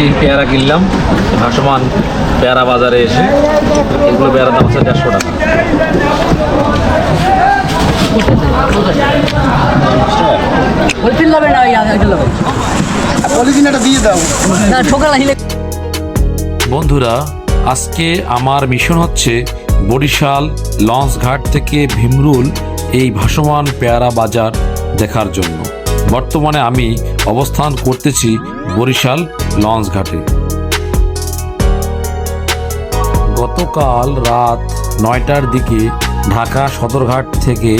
এই পেয়ারা কিনলাম ভাসমান পেয়ারা বাজারে এসে এগুলো পেয়ারার দাম হচ্ছে দেড়শো টাকা। বন্ধুরা আজকে আমার মিশন হচ্ছে বরিশাল লঞ্চ ঘাট থেকে ভীমরুল এই ভাসমান পেয়ারা বাজার দেখার জন্য। বর্তমানে আমি অবস্থান করতেছি বরিশাল লঞ্চ ঘাটে গতকাল রাত নয়টার দিকে ঢাকা সদরঘাট থেকে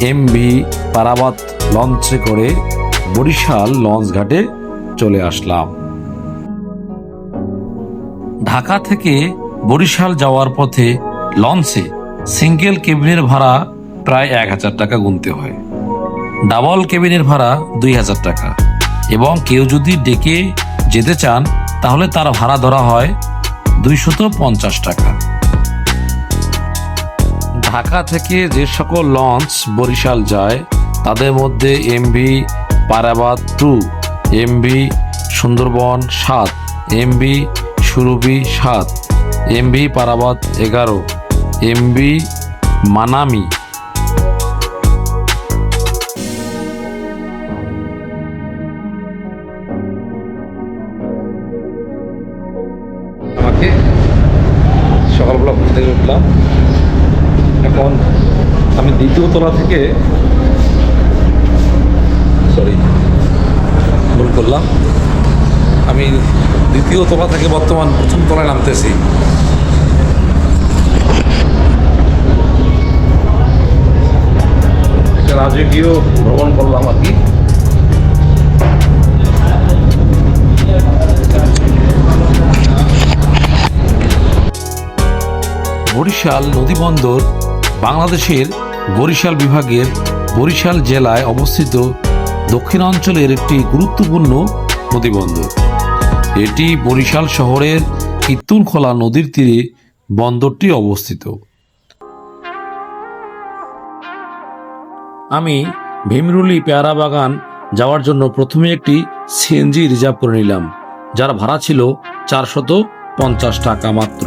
এমভি পারাবাত লঞ্চে করে বরিশাল লঞ্চ ঘাটে চলে আসলাম। ঢাকা থেকে বরিশাল যাওয়ার পথে লঞ্চে সিঙ্গেল কেবিনের ভাড়া প্রায় এক হাজার টাকা গুনতে হয়। ডাবল কেবিনের ভাড়া দুই হাজার টাকা। এবং কেউ যদি ডেকে যেতে চান, তাহলে তার ভাড়া ধরা হয় দুইশত পঞ্চাশ টাকা। ঢাকা থেকে যে সকল লঞ্চ বরিশাল যায়, তাদের মধ্যে MV Parabat two MV Sundarban সাত এমভি সুরভি সাত এমভি পারাবাদ এগারো এমভি মানামি আমি দ্বিতীয় তলা থেকে সরি ভুল করলাম। আমি দ্বিতীয় তলা থেকে বর্তমান প্রথম তলায় নামতেছি। রাজকীয় ভ্রমণ করলাম আর কি। বরিশাল নদীবন্দর বাংলাদেশের বরিশাল বিভাগের বরিশাল জেলায় অবস্থিত দক্ষিণাঞ্চলের একটি গুরুত্বপূর্ণ নদীবন্দর। এটি বরিশাল শহরের কীর্তনখোলা নদীর তীরে বন্দরটি অবস্থিত। আমি ভীমরুলি পেয়ারা বাগান যাওয়ার জন্য প্রথমে একটি সিএনজি রিজার্ভ করে নিলাম, যার ভাড়া ছিল চারশত পঞ্চাশ টাকা মাত্র।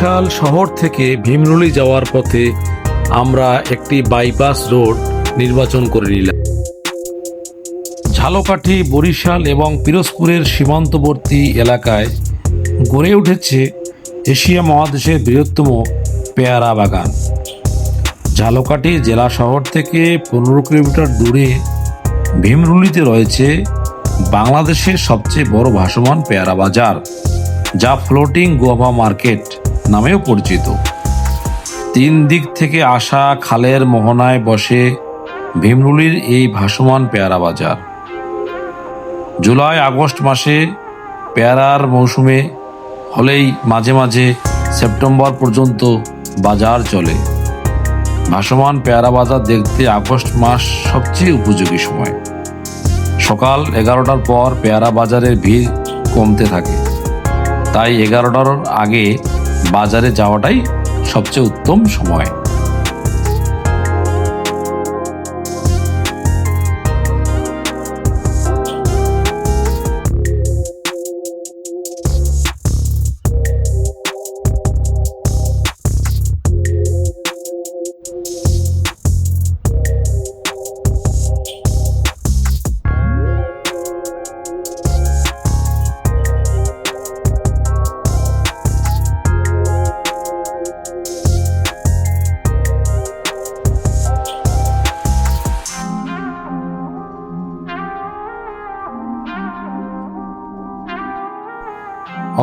বরিশাল শহর থেকে ভীমরুলি যাওয়ার পথে আমরা একটি বাইপাস রোড নির্বাচন করে নিলাম। ঝালকাঠি, বরিশাল এবং পিরোজপুরের সীমান্তবর্তী এলাকায় গড়ে উঠেছে এশিয়া মহাদেশের বৃহত্তম পেয়ারা বাগান। ঝালকাঠি জেলা শহর থেকে পনেরো কিলোমিটার দূরে ভীমরুলিতে রয়েছে বাংলাদেশের সবচেয়ে বড় ভাসমান পেয়ারা বাজার, যা ফ্লোটিং গোয়াভা মার্কেট নামেও পরিচিত। তিন দিক থেকে আসা খালের মোহনায় বসে ভীমরুলির এই ভাসমান পেয়ারা বাজার। জুলাই, আগস্ট মাসে পেয়ারার মৌসুমে হলেই মাঝে মাঝে সেপ্টেম্বর পর্যন্ত বাজার চলে। ভাসমান পেয়ারা বাজার দেখতে আগস্ট মাস সবচেয়ে উপযোগী সময়। সকাল এগারোটার পর পেয়ারা বাজারের ভিড় কমতে থাকে। তাই এগারোটার আগে বাজারে যাওয়াটাই সবচেয়ে উত্তম সময়।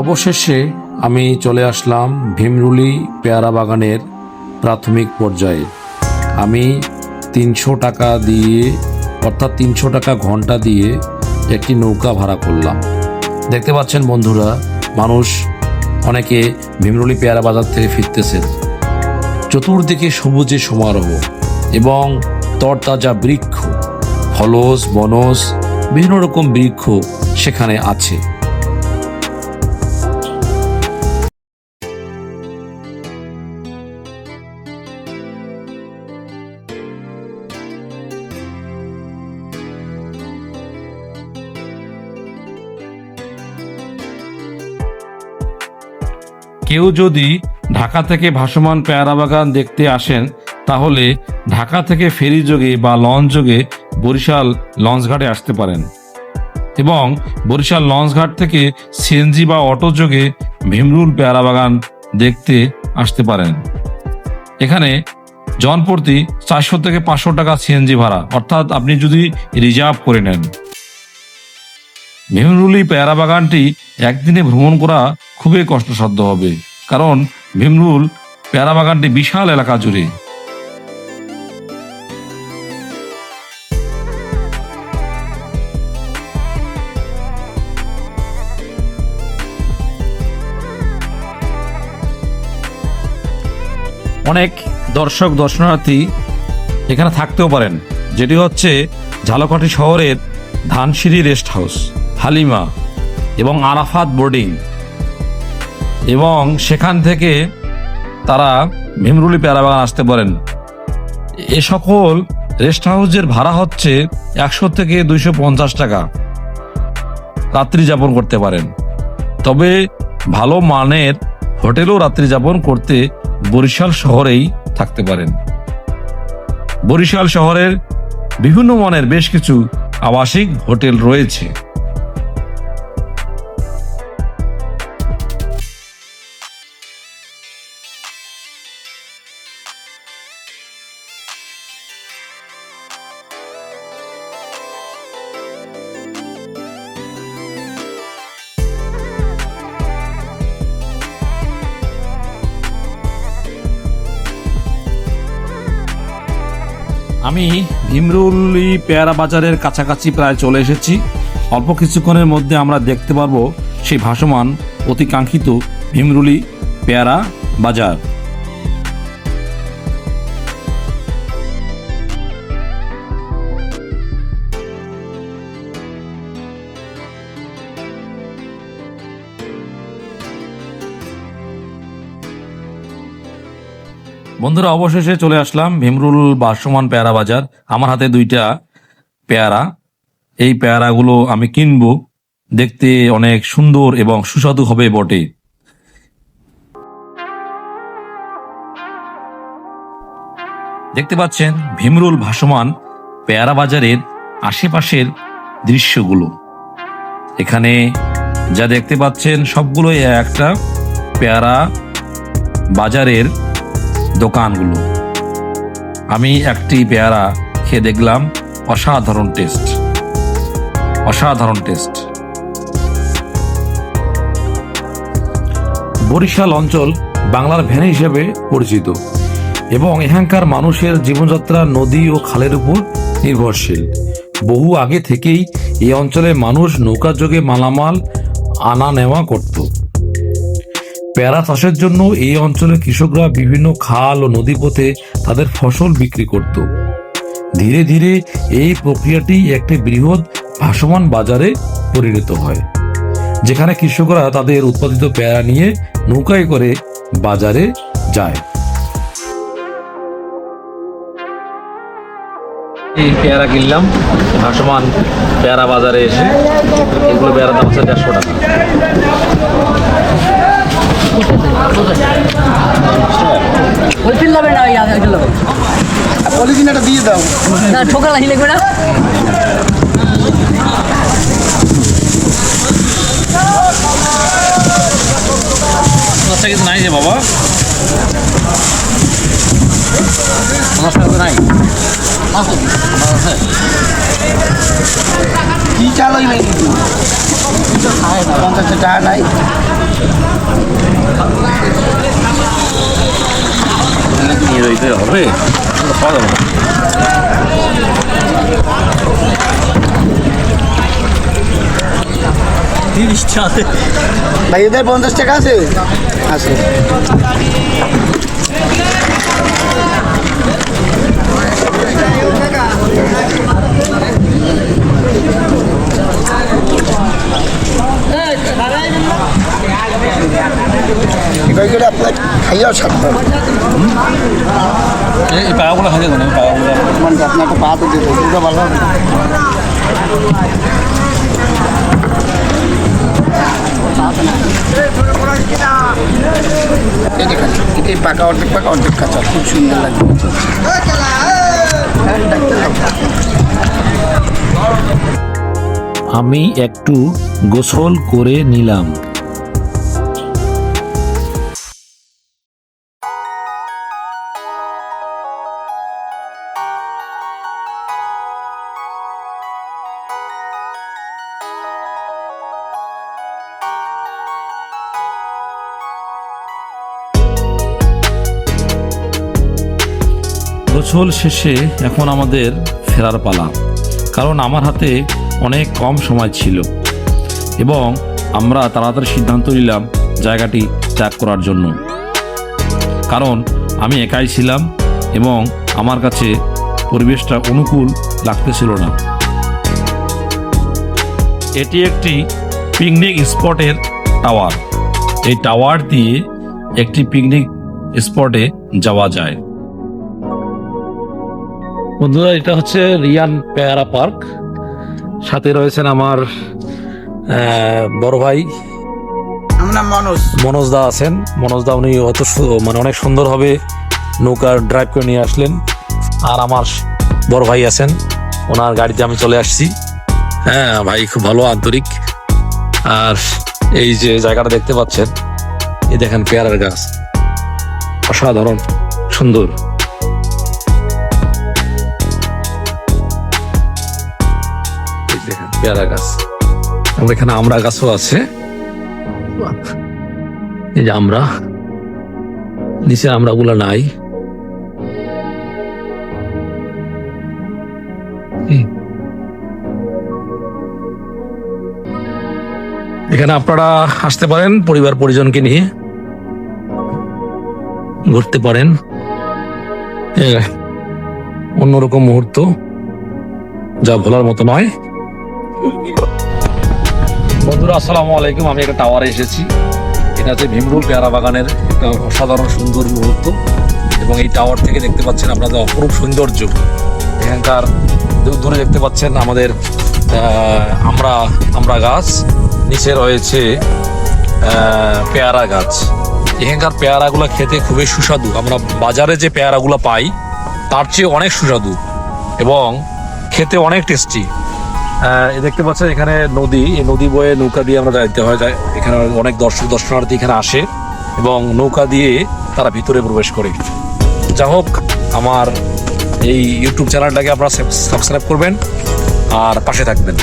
অবশেষে আমি চলে আসলাম ভীমরুলি পেয়ারা বাগানের প্রাথমিক পর্যায়ে। আমি তিনশো টাকা দিয়ে, অর্থাৎ তিনশো টাকা ঘণ্টা দিয়ে একটি নৌকা ভাড়া করলাম। দেখতে পাচ্ছেন বন্ধুরা, মানুষ অনেকে ভীমরুলি পেয়ারা বাজার থেকে ফিরতেছেন চতুর্দিকে সবুজে সমারোহ এবং তরতাজা বৃক্ষ, ফলস, বনস, বিভিন্ন রকম বৃক্ষ সেখানে আছে। কেউ যদি ঢাকা থেকে ভাসমান পেয়ারা বাগান দেখতে আসেন, তাহলে ঢাকা থেকে ফেরি যোগে বা লঞ্চ যোগে বরিশাল লঞ্চঘাটে আসতে পারেন। এবং বরিশাল লঞ্চঘাট থেকে সিএনজি বা অটো যোগে ভীমরুল পেয়ারা বাগান দেখতে আসতে পারেন। এখানে জনপ্রতি চারশো থেকে পাঁচশো টাকা সিএনজি ভাড়া। অর্থাৎ আপনি যদি রিজার্ভ করে নেন। ভীমরুলি পেয়ারা বাগানটি একদিনে ভ্রমণ করা খুবই কষ্টসাধ্য হবে, কারণ ভীমরুল পেয়ারা বাগানটি বিশাল এলাকা জুড়ে। অনেক দর্শক, দর্শনার্থী এখানে থাকতেও পারেন, যেটি হচ্ছে ঝালকাঠি শহরের ধানসিঁড়ি রেস্ট হাউস। হালিমা এবং আরাফাত বোর্ডিং। এবং সেখান থেকে তারা ভীমরুলি প্যারাবাগান আসতে পারেন। এ সকল রেস্ট হাউসের ভাড়া হচ্ছে একশো থেকে দুইশো পঞ্চাশ টাকা। রাত্রি যাপন করতে পারেন। তবে ভালো মানের হোটেলও রাত্রি যাপন করতে বরিশাল শহরেই থাকতে পারেন। বরিশাল শহরের বিভিন্ন মানের বেশ কিছু আবাসিক হোটেল রয়েছে। আমি ভীমরুলি পেয়ারা বাজারের কাছাকাছি প্রায় চলে এসেছি। অল্প কিছুক্ষণের মধ্যে আমরা দেখতে পারব সেই ভাসমান অতিকাঙ্ক্ষিত ভীমরুলি পেয়ারা বাজার। বন্ধুরা, অবশেষে চলে আসলাম ভীমরুল বাসমান পেয়ারা বাজার। আমার হাতে দুইটা পেয়ারা। এই পেয়ারাগুলো আমি কিনবো। দেখতে অনেক সুন্দর এবং সুস্বাদু হবে বটে। দেখতে পাচ্ছেন ভীমরুল ভাসমান পেয়ারা বাজারের আশেপাশের দৃশ্যগুলো। এখানে যা দেখতে পাচ্ছেন সবগুলোই একটা পেয়ারা বাজারের দোকানগুলো। আমি একটি পেয়ারা খেয়ে দেখলাম, অসাধারণ টেস্ট। অসাধারণ টেস্ট। বরিশাল অঞ্চল বাংলার ভ্যানে হিসেবে পরিচিত এবং এখানকার মানুষের জীবনযাত্রা নদী ও খালের উপর নির্ভরশীল। বহু আগে থেকেই এই অঞ্চলে মানুষ নৌকা যোগে মালামাল আনা নেওয়া করত। পেয়ারা চাষের জন্য এই অঞ্চলের কৃষকরা বিভিন্ন খাল ও নদীপথে তাদের ফসল বিক্রি করত। ধীরে ধীরে এই প্রক্রিয়াটি একটি বৃহৎ ভাসমান বাজারে পরিণত হয়, যেখানে কৃষকরা তাদের উৎপাদিত পেয়ারা নিয়ে নৌকায় করে বাজারে যায়। এই পেয়ারা কিনলাম, ভাসমান পেয়ারা বাজারে এসে, এগুলো পেয়ারা দাম হচ্ছে টাকা। ওই তিন লবে না ইয়া এটা লবে পলিথিন একটা দিয়ে দাও। না ঠোকা লাগি লাগবে না। আচ্ছা কিছু নাই যে বাবা। নাই। কি চাল হইবে কিন্তু পঞ্চাশ টাকা নাই। নিয়ে দিতে হবে। খাওয়া যাবে না। ভাই এদের পঞ্চাশ টাকা আছে? আছে। ভালো হবে। এই পাকা অর্ধেক পাকা অর্ধেক কাঁচা, খুব সুন্দর আমি একটু গোসল করে নিলাম। গোসল শেষে এখন আমাদের ফেরার পালা। কারণ আমার হাতে অনেক কম সময় ছিল। এবং আমরা তাড়াতাড়ি সিদ্ধান্ত নিলাম জায়গাটি ত্যাগ করার জন্য। কারণ আমি একাই ছিলাম এবং আমার কাছে পরিবেশটা অনুকূল লাগতেছিল না। এটি একটি পিকনিক স্পটের টাওয়ার। এই টাওয়ার দিয়ে একটি পিকনিক স্পটে যাওয়া যায়। বন্ধুরা এটা হচ্ছে রিয়ান পেয়ারা পার্ক। সাথে রয়েছেন আমার বড় ভাই। মানুষ মনোজ। দা আছেন। মনোজ দা উনি অত মানে অনেক সুন্দরভাবে নৌকা ড্রাইভ করে নিয়ে আসলেন। আর আমার বড় ভাই আছেন। ওনার গাড়িতে আমি চলে আসছি। হ্যাঁ ভাই খুব ভালো আন্তরিক। আর এই যে জায়গাটা দেখতে পাচ্ছেন এই দেখেন পেয়ারার গাছ। অসাধারণ সুন্দর। পেয়ারা গাছ। এবং এখানে আমড়া গাছও আছে। এই যে আমরা। নিচে আমরা গুলা নাই এখানে আপনারা আসতে পারেন, পরিবার পরিজনকে নিয়ে। ঘুরতে পারেন। অন্যরকম মুহূর্ত। যা ভোলার মতো নয়। বন্ধুরা, আসসালামু আলাইকুম। আমি একটা টাওয়ারে এসেছি। এটা হচ্ছে ভীমরুল পেয়ারা বাগানের একটা অসাধারণ সুন্দর মুহূর্ত। এবং এই টাওয়ার থেকে দেখতে পাচ্ছেন আপনাদের অপরূপ সৌন্দর্য। এখানকার দূর দূরে দেখতে পাচ্ছেন আমাদের আমরা আমরা গাছ। নিচে রয়েছে পেয়ারা গাছ। এখানকার পেয়ারাগুলো খেতে খুবই সুস্বাদু। আমরা বাজারে যে পেয়ারাগুলো পাই, তার চেয়ে অনেক সুস্বাদু। এবং খেতে অনেক টেস্টি। দেখতে পাচ্ছেন এখানে নদী। এই নদী বয়ে নৌকা দিয়ে আমরা যাইতে হয়। এখানে অনেক দর্শক, দর্শনার্থী এখানে আসে এবং নৌকা দিয়ে তারা ভিতরে প্রবেশ করে। যা হোক, আমার এই ইউটিউব চ্যানেলটাকে আপনারা সাবস্ক্রাইব করবেন আর পাশে থাকবেন।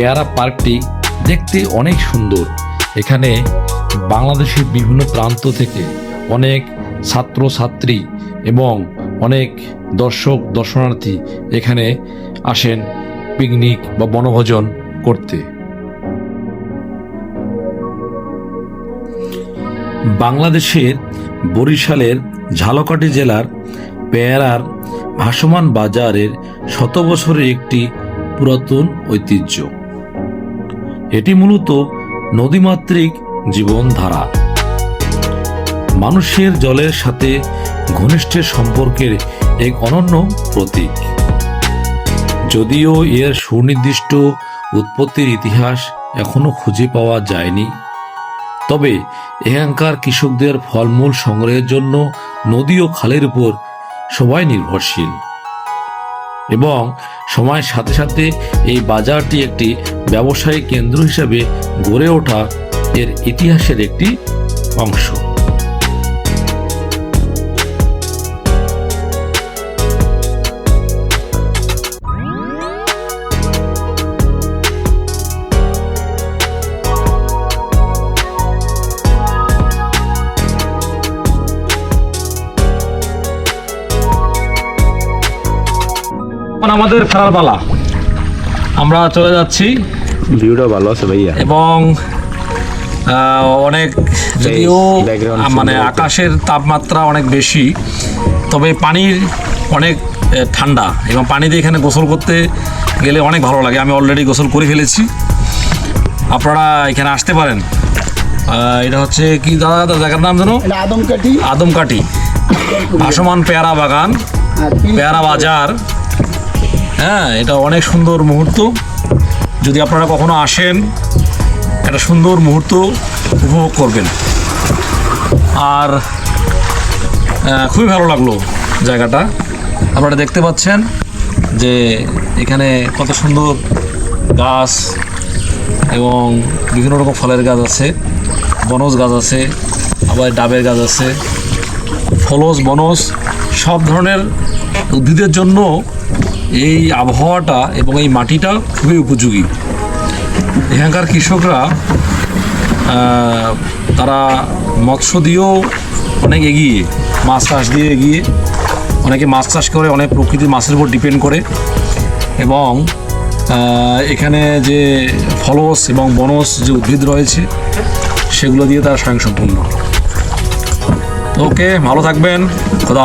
পেয়ারা পার্কটি দেখতে অনেক সুন্দর। এখানে বাংলাদেশের বিভিন্ন প্রান্ত থেকে অনেক ছাত্র ছাত্রী এবং অনেক দর্শক, দর্শনার্থী এখানে আসেন পিকনিক বা বনভোজন করতে। বাংলাদেশের বরিশালের ঝালকাঠি জেলার পেয়ারার ভাসমান বাজারের শত বছরের একটি পুরাতন ঐতিহ্য। এটি মূলত নদীমাতৃক জীবনধারা। মানুষের জলের সাথে ঘনিষ্ঠ সম্পর্কের এক অনন্য প্রতীক। যদিও এর সুনির্দিষ্ট উৎপত্তির ইতিহাস এখনও খুঁজে পাওয়া যায়নি, তবে এখানকার কৃষকদের ফলমূল সংগ্রহের জন্য নদী ও খালের উপর সবাই নির্ভরশীল। এবং সময়ের সাথে সাথে এই বাজারটি একটি ব্যবসায়িক কেন্দ্র হিসেবে গড়ে ওঠা এর ইতিহাসের একটি অংশ। আমাদের ফেরার পালা। আমরা চলে যাচ্ছি। ভিউটা ভালো আছে ভাইয়া। এবং অনেক যদিও মানে আকাশের তাপমাত্রা অনেক বেশি তবে পানির অনেক ঠান্ডা এবং পানিতে এখানে গোসল করতে গেলে অনেক ভালো লাগে। আমি অলরেডি গোসল করে ফেলেছি। আপনারা এখানে আসতে পারেন। এটা হচ্ছে কি দাদা? দাদা জায়গার নাম জানো? এটা আদমকাঠি। আদমকাঠি। ভাসমান পেয়ারা বাগান পেয়ারা বাজার। হ্যাঁ এটা অনেক সুন্দর মুহূর্ত। যদি আপনারা কখনো আসেন, একটা সুন্দর মুহূর্ত উপভোগ করবেন। আর খুবই ভালো লাগল জায়গাটা। আপনারা দেখতে পাচ্ছেন যে এখানে কত সুন্দর গাছ এবং বিভিন্ন রকম ফলের গাছ আছে। বনজ গাছ আছে, আবার ডাবের গাছ আছে। ফলস বনস সব ধরনের উদ্ভিদের জন্য এই আবহাওয়াটা এবং এই মাটিটা খুবই উপযোগী। এখানকার কৃষকরা তারা মৎস্য দিয়েও অনেক এগিয়ে, মাছ চাষ দিয়ে এগিয়ে অনেকে মাছ চাষ করে, অনেক প্রকৃতির মাছের উপর ডিপেন্ড করে এবং এখানে যে ফলস এবং বনস যে উদ্ভিদ রয়েছে, সেগুলো দিয়ে তারা স্বয়ংসম্পূর্ণ। ওকে, ভালো থাকবেন, খোদা